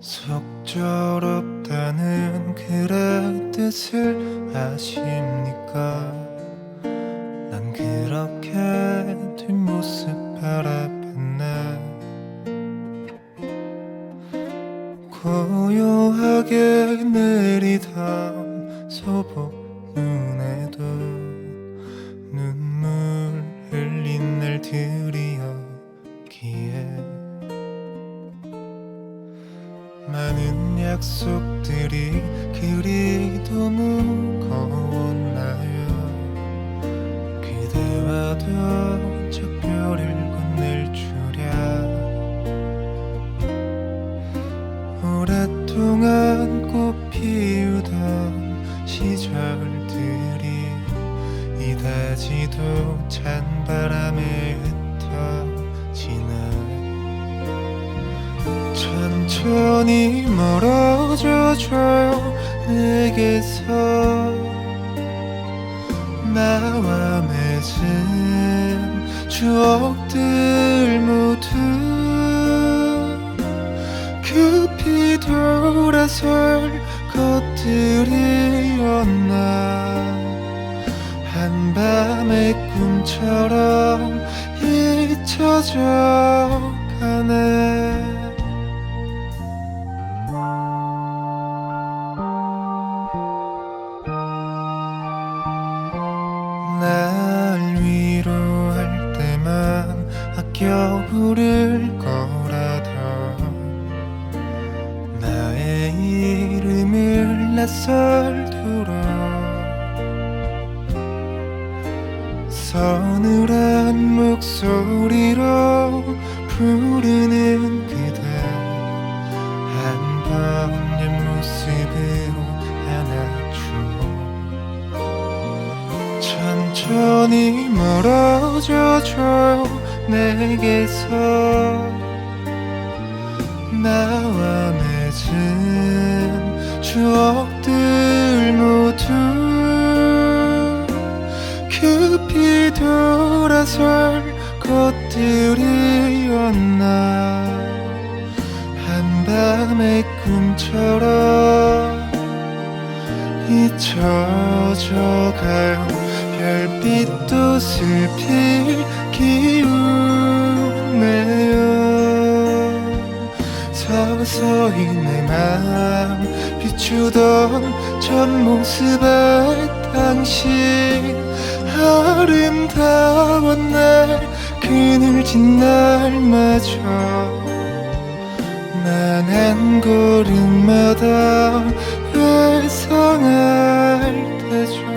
속절없다는 그의 뜻을 아십니까? 난 그렇게 뒷모습 바라봤네. 고요하게 내리던 소복 많은 약속들이 그리도 무거웠나요? 그대와도 작별을 건넬 줄이야. 오랫동안 꽃 피우던 시절들이 이다지도 찬바람에 흩어지네 천천히 멀어져줘요 내게서. 나와 맺은 추억들 모두 급히 돌아설 것들이었나. 한밤의 꿈처럼 잊혀져 가네 부를 거라던 나의 이름을 낯설도록 서늘한 목소리로 부르는 그대 한번 옆모습으로 안아주어 천천히 멀어져줘 내게서 나와 맺은 추억들 모두 급히 돌아설 것들이었나. 한밤의 꿈처럼 잊혀져 가요 별빛도 슬피 기우네요. 서서히 내 마음 비추던 첫 모습의 당신 아름다운 날 그늘진 날마저 난한 걸음마다 this room.